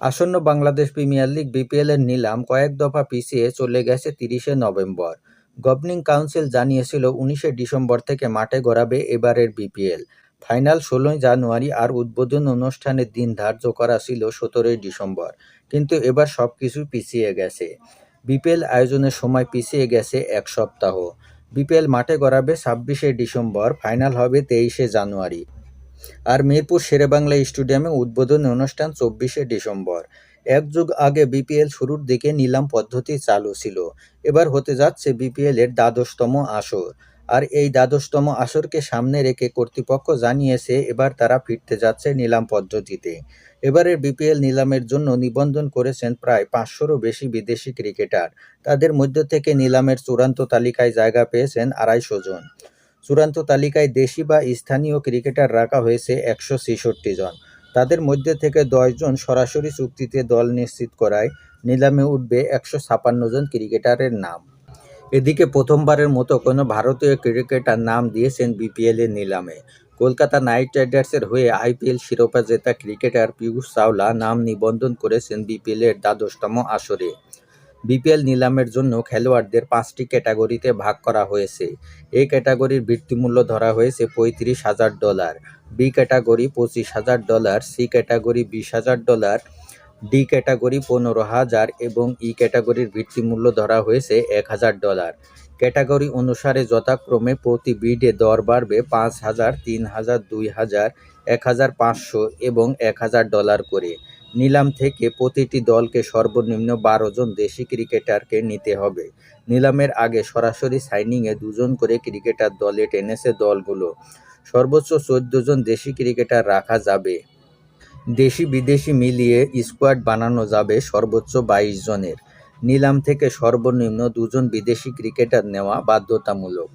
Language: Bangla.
আসন্ন বাংলাদেশ প্রিমিয়ার লিগ বিপিএলের নিলাম কয়েক দফা পিছিয়ে চলে গেছে তিরিশে নভেম্বর। গভর্নিং কাউন্সিল জানিয়েছিল উনিশে ডিসেম্বর থেকে মাঠে গড়াবে এবারের বিপিএল। ফাইনাল ষোলোই জানুয়ারি আর উদ্বোধন অনুষ্ঠানের দিন ধার্য করা ছিল সতেরোই ডিসেম্বর, কিন্তু এবার সব কিছু পিছিয়ে গেছে। বিপিএল আয়োজনের সময় পিছিয়ে গেছে এক সপ্তাহ। বিপিএল মাঠে গড়াবে ছাব্বিশে ডিসেম্বর, ফাইনাল হবে তেইশে জানুয়ারি। আর মিরপুর শেরেবাংলা স্টেডিয়ামে উদ্বোধনী অনুষ্ঠান চব্বিশে ডিসেম্বর। এক যুগ আগে বিপিএল শুরুর দিকে নিলাম পদ্ধতি চালু ছিল। এবার হতে যাচ্ছে বিপিএল এর দ্বাদশতম আসর। আর এই দ্বাদশতম আসরকে সামনে রেখে কর্তৃপক্ষ জানিয়েছে, এবার তারা ফিরতে যাচ্ছে নিলাম পদ্ধতিতে। এবারের বিপিএল নিলামের জন্য নিবন্ধন করেছেন প্রায় পাঁচশোরও বেশি বিদেশি ক্রিকেটার। তাদের মধ্য থেকে নিলামের চূড়ান্ত তালিকায় জায়গা পেয়েছেন আড়াইশো জন। চূড়ান্ত তালিকায় দেশি বা স্থানীয় ক্রিকেটার রাখা হয়েছে একশো ছেষট্টি জন। তাদের মধ্যে থেকে দশজন সরাসরি চুক্তিতে দল নিশ্চিত করায় নিলামে উঠবে একশো ছাপান্ন জন ক্রিকেটারের নাম। এদিকে প্রথমবারের মতো কোনো ভারতীয় ক্রিকেটার নাম দিয়েছেন বিপিএলের নিলামে। কলকাতা নাইট রাইডার্সের হয়ে আইপিএল শিরোপা জেতা ক্রিকেটার পীয়ূষ চাওলা নাম নিবন্ধন করেছেন বিপিএলের দ্বাদশতম আসরে। বিপিএল নিলামের জন্য খেলোয়াড়দের পাঁচটি ক্যাটাগরিতে ভাগ করা হয়েছে। এ ক্যাটাগরির বৃত্তিমূল্য ধরা হয়েছে পঁয়ত্রিশ হাজার ডলার, বি ক্যাটাগরি পঁচিশ হাজার ডলার, সি ক্যাটাগরি বিশ হাজার ডলার, ডি ক্যাটাগরি পনেরো হাজার এবং ই ক্যাটাগরির ভিত্তিমূল্য ধরা হয়েছে এক হাজার ডলার। ক্যাটাগরি অনুসারে যথাক্রমে প্রতি বিডে দর বাড়বে পাঁচ হাজার, তিন হাজার, দুই হাজার, এক হাজার পাঁচশো এবং এক হাজার ডলার করে। নিলাম থেকে প্রতিটি দলকে সর্বনিম্ন বারো জন দেশি ক্রিকেটারকে নিতে হবে। নিলামের আগে সরাসরি সাইনিংয়ে দুজন করে ক্রিকেটার দলে টেনেছে দলগুলো। সর্বোচ্চ চোদ্দ জন দেশি ক্রিকেটার রাখা যাবে। দেশি বিদেশি মিলিয়ে স্কোয়াড বানানো যাবে সর্বোচ্চ বাইশ জনের। নিলাম থেকে সর্বনিম্ন দুজন বিদেশি ক্রিকেটার নেওয়া বাধ্যতামূলক।